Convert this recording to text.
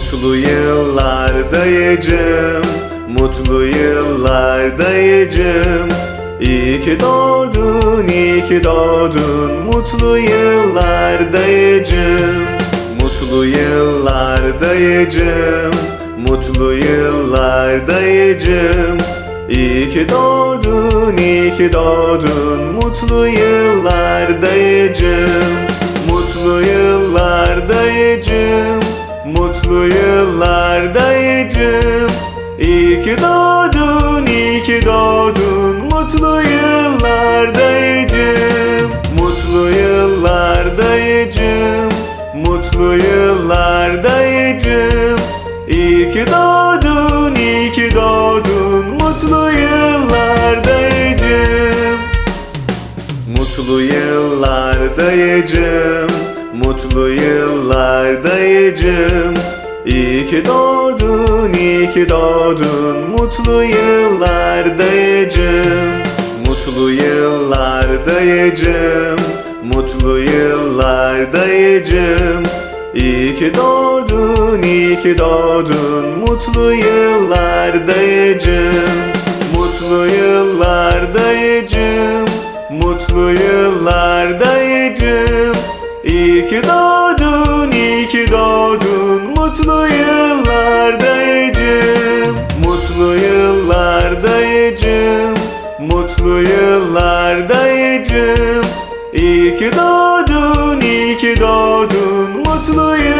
Mutlu yıllar dayıcım Mutlu yıllar dayıcım. İyi ki doğdun, iyi ki doğdun Mutlu yıllar dayıcım. Mutlu yıllar dayıcım Mutlu yıllar dayıcım. İyi ki doğdun, iyi ki doğdun Mutlu yıllar dayıcım. Mutlu yıllar Mutlu yıllar dayıcım İyi ki doğdun, iyi ki doğdun. Mutlu yıllar dayıcım Mutlu yıllar dayıcım Mutlu yıllar dayıcım İyi ki doğdun, iyi ki doğdun. Mutlu yıllar dayıcım Mutlu yıllar dayıcım Mutlu yıllar dayıcım İyi ki doğdun, iyi ki doğdun. Mutlu yıllar dayıcım. Mutlu yıllar dayıcım. Mutlu yıllar dayıcım. İyi ki doğdun, iyi ki doğdun. Mutlu yıllar dayıcım. Mutlu yıllar dayıcım. Mutlu yıllar dayıcım. İyi ki doğdun, Mutlu yıllar dayıcım Mutlu yıllar dayıcım Mutlu yıllar dayıcım. İyi ki doğdun, iyi ki doğdun Mutlu yıllar